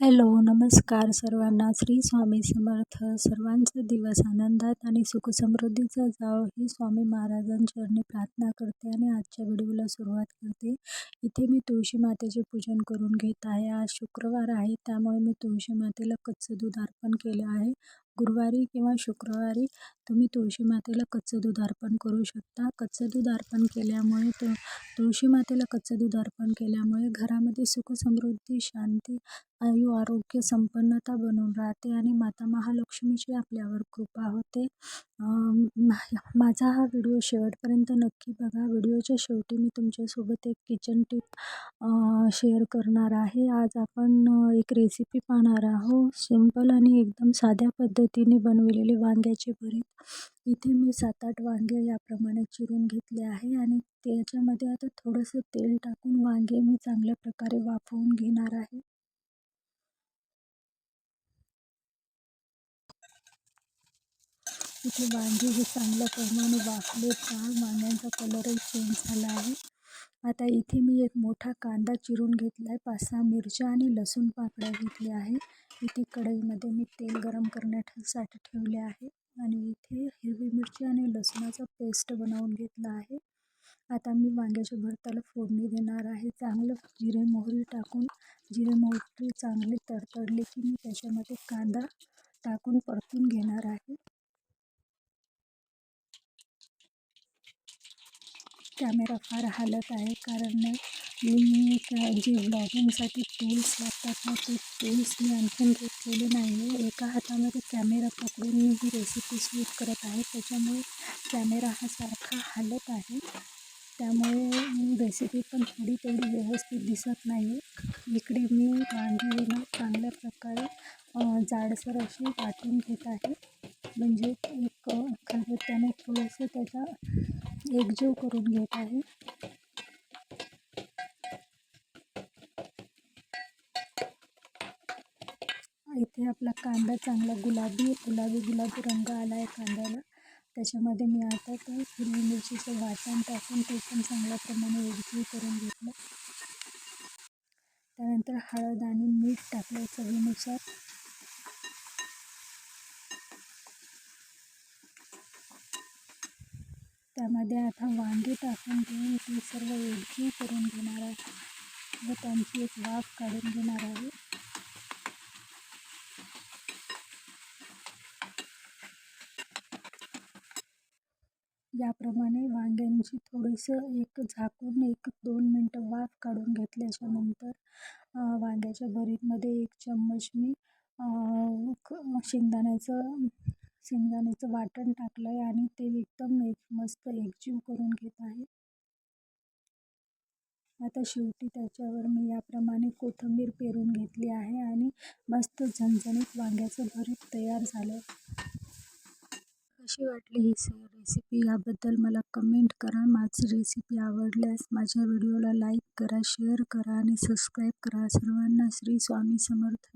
Hello नमस्कार सर्वांना. श्री स्वामी समर्थ. सर्वांचा दिवस आनंदात आणि सुखसमृद्धीचा जावं. ही स्वामी महाराजांचरणी प्रार्थना करते आणि आजच्या व्हिडिओला सुरुवात करते. इथे मी तुळशी मातेचे पूजन करून घेत आहे. आज शुक्रवार आहे त्यामुळे मी तुळशी मातेला कच्चं दूध अर्पण केलं आहे. गुरुवारी किंवा शुक्रवारी तुम्ही तुळशी मातेला कच्चं दूध अर्पण करू शकता. कच्चं दूध अर्पण केल्यामुळे तु तुळशी मातेला कच्चं दूध अर्पण केल्यामुळे घरामध्ये सुखसमृद्धी शांती आयु आरोग्य संपन्नता बनून राहते आणि माता महालक्ष्मीची आपल्यावर कृपा होते. माझा हा व्हिडिओ शेवटपर्यंत नक्की बघा. व्हिडिओच्या शेवटी मी तुमच्यासोबत एक किचन टिप शेअर करणार आहे. आज आपण एक रेसिपी पाहणार आहोत. सिंपल आणि एकदम साध्या पद्धतीने बनवलेले वांग्याचे भरीत. इथे मी सात आठ वांगे याप्रमाणे चिरून घेतले आहे आणि त्याच्यामध्ये आता थोडंसं तेल टाकून वांगे मी चांगल्या प्रकारे वाफवून घेणार आहे. इथे वांगे हे चांगल्या प्रमाणे वाफले का वांग्यांचा कलरही चेंज झाला आहे. आता इथे मी एक मोठा कांदा चिरून घेतला आहे पाच सहा मिरच्या आणि लसूण पाकळ्या घेतल्या आहे. इथे कढईमध्ये मी तेल गरम करण्यासाठी ठेवले आहे. आणि इथे हिरवी मिरची आणि लसूणाचा पेस्ट बनवून घेतला आहे. आता मी वांग्याच्या भरताला फोडणी देणार आहे. चांगलं जिरे मोहरी टाकून जिरे मोहरी चांगले तडतडले की मी त्याच्यामध्ये कांदा टाकून परतून घेणार आहे. कॅमेरा फार हालत आहे कारण मी जे ब्लॉगिंगसाठी टूल्स लागतात ना ते टूल्स मी आणखीन घेतलेले नाही आहे. एका हातामध्ये कॅमेरा पकडून मी ही रेसिपी शूट करत आहे. त्याच्यामुळे कॅमेरा हा सारखा हालत आहे. त्यामुळे रेसिपी पण थोडी तेवढी व्यवस्थित दिसत नाही इकडे मी वांगी चांगल्या प्रकारे जाडसर अशी वाटून घेत आहे. म्हणजे एक खलबत्त्याने थोडंसं त्याचा एकजीव करून घेत आहे. इथे आपला कांदा चांगला गुलाबी गुलाबी गुलाबी रंग आला आहे कांद्याला. त्याच्यामध्ये मी आता ते हिरवी मिरचीचं वाटण टाकून ते पण चांगल्या प्रमाणे वेगळी करून घेतलं. त्यानंतर हळद आणि मीठ टाकलं चवीनुसार. त्यामध्ये आता वांगे टाकून घेऊन ते सर्व वेगळी करून घेणार आहे. व त्यांची एक वाफ काढून घेणार आहे. याप्रमाणे वांग्यांची थोडीसं एक झाकून एक दोन मिनटं वाफ काढून घेतल्याच्या नंतर वांग्याच्या भरीतमध्ये एक चम्मच मी शेंगदाण्याचं शेंगदाण्याचं वाटण टाकलं आहे आणि ते एकदम एक मस्त एकजीव करून घेत आहे. आता शेवटी त्याच्यावर मी याप्रमाणे कोथिंबीर पेरून घेतली आहे आणि मस्त झणझणीत वांग्याचं भरीत तयार झालं कशी वाटली ही स रेसिपी याबद्दल मला कमेंट करा. माझी रेसिपी आवडल्यास माझ्या व्हिडिओला लाईक करा शेअर करा आणि सबस्क्राईब करा. सर्वांना श्री स्वामी समर्थ.